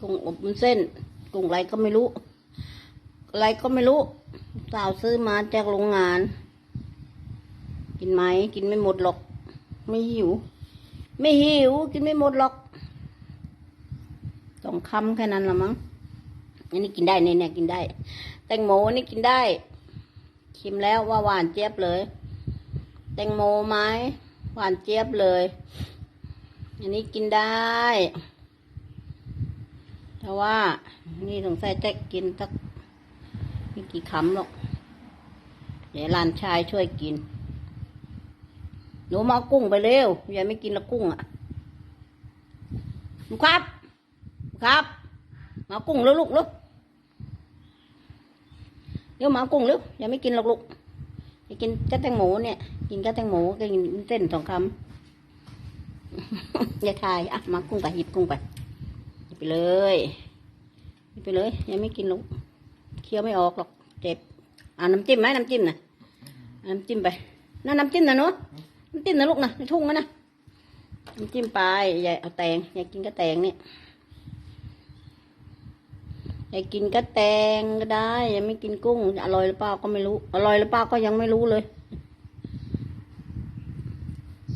กุ้งอบวุ้นเส้น กุ้งอะไรก็ไม่รู้ อะไรก็ไม่รู้ สาวซื้อมาจากโรงงาน กินไหม กินไม่หมดหรอก ไม่หิว ไม่หิว กินไม่หมดหรอกสองคำแค่นั้นละมั้งอันนี้กินได้เนี่ยเนี่ยกินได้ แตงโมนี่กินได้ ชิมแล้วว่าหวานเจี๊ยบเลย แตงโมไหมหวานเจี๊ยบเลย อันนี้กินได้ แต่ว่า นี่สงสัยจะกินสักไม่กี่คำหรอก เดี๋ยวหลานชายช่วยกิน หนูมากุ้งไปเร็วยายไม่กินละกุ้งอะหนูครับครับ มากุ้งแล้วลูกลูกเดี๋ยวมากุ้งเร็วยายไม่กินหรอกลูกจะกินแค่แตงโมเนี่ย กินแค่แตงโมก็กินเส้นสองคำ ยายทายอะมากุ้งไปหยิบกุ้งไป ไปเลยหยิบไปเลย ยังไม่กินหรอกเคี้ยวไม่ออกหรอก เจ็บอ่าน้ำจิ้มไหมน้ำจิ้มนะเอาน้ำจิ้มไปนั่นน้ำจิ้มนะหนูน้ำจิ้มนะลูกนะในทุ่งนะนะน้ำจิ้มไปยายเอาแตงยายกินก็แตงเนี่ยยายกินก็แตงก็ได้ยังไม่กินกุ้งอร่อยหรือเปล่าก็ไม่รู้ อร่อยหรือเปล่าก็ยังไม่รู้เลย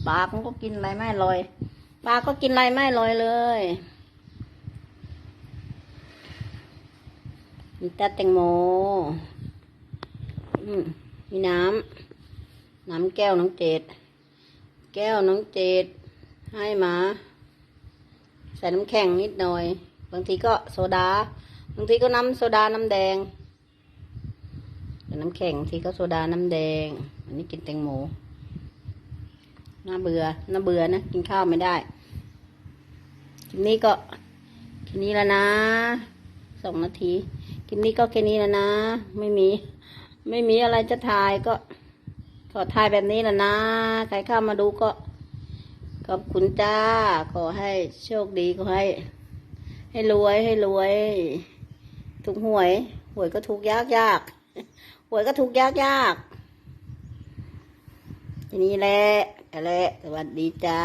ปากมันก็กินอะไรไม่อร่อยปลาก็กินอะไรไม่อร่อยเลย มีแต่แตงโม มีน้ำ น้ำแก้วน้องเจด แก้วน้องเจด ให้มา ใส่น้ำแข็งนิดหน่อย บางทีก็โซดา บางทีก็น้ำโซดา น้ำแดงใส่น้ำแข็งบางทีก็โซดา น้ำแดง อันนี้กินแตงโม น่าเบื่อ น่าเบื่อนะ กินข้าวไม่ได้คลิปนี้ก็แค่นี้แล้วนะสองนาที ลิปนี้ก็แค่นี้แล้วนะ ไม่มี ไม่มีอะไรจะถ่ายก็ ขอถ่ายแบบนี้แล้วนะ ใครเข้ามาดูก็ ขอบคุณจ้า ขอให้โชคดี ขอให้ ให้รวย ให้รวย ถูกหวย หวยก็ถูกยากยาก หวยก็ถูกยากยากทีนี้แหละแหละสวัสดีจ้า